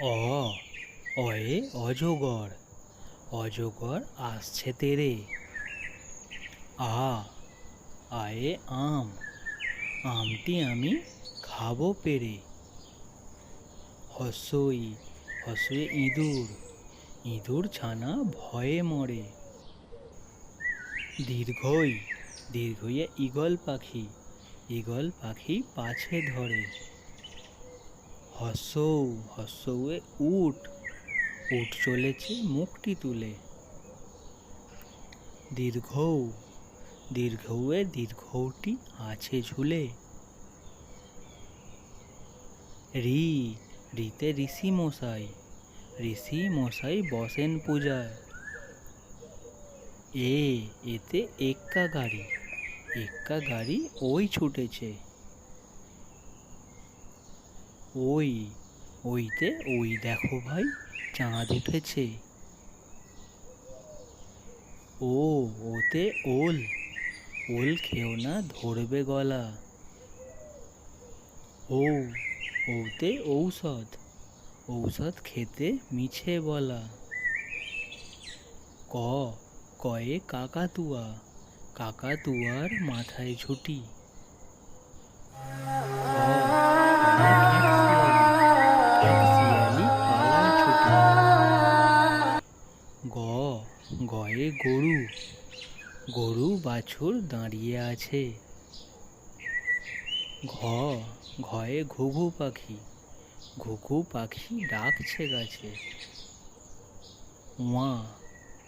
অ, অয়ে অজগর অজগর আসছে তেরে। আ, আয়ে আম, আমটি আমি খাব পেরে। হসই, হসয়ে ইঁদুর ইঁদুর ছানা ভয়ে মরে। দীর্ঘই, দীর্ঘইয়ে ঈগল পাখি ঈগল পাখি পাছে ধরে। হসৌ হসৌয়ে উট উট চলেছে মুখটি তুলে। দীর্ঘ দীর্ঘৌয়ে দীর্ঘটি আছে ঝুলে। রি, রিতে ঋষি মশাই ঋষি মশাই বসেন পূজায়। এ, এতে এক্কা গাড়ি এক্কা গাড়ি ওই ছুটেছে। ওই, ওইতে, ওই দেখো ভাই, চাঁদ উঠেছে। ও, ওতে ওল ওল খেও না, ধরবে গলা। ও, ওতে ঔষধ ঔষধ খেতে মিছে বলা। ক, কয়ে কাকাতুয়া, কাকাতুয়ার মাথায় ঝুটি। গয়ে গরু। গরু বাছুর দাঁড়িয়ে আছে। ঘ, ঘয়ে ঘুঘু পাখি। ঘুঘু পাখি ডাকছে গাছে। উয়া,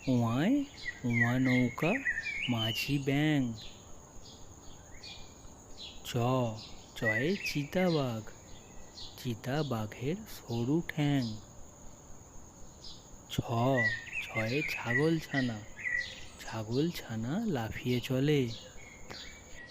উয়ায় উয়া নৌকা, মাঝি ব্যাং চ, চয়ে চিতাবাঘ। চিতাবাঘের সরু ঠ্যাং। ছ ছয়ে ছাগল ছানা ছাগল ছানা লাফিয়ে চলে।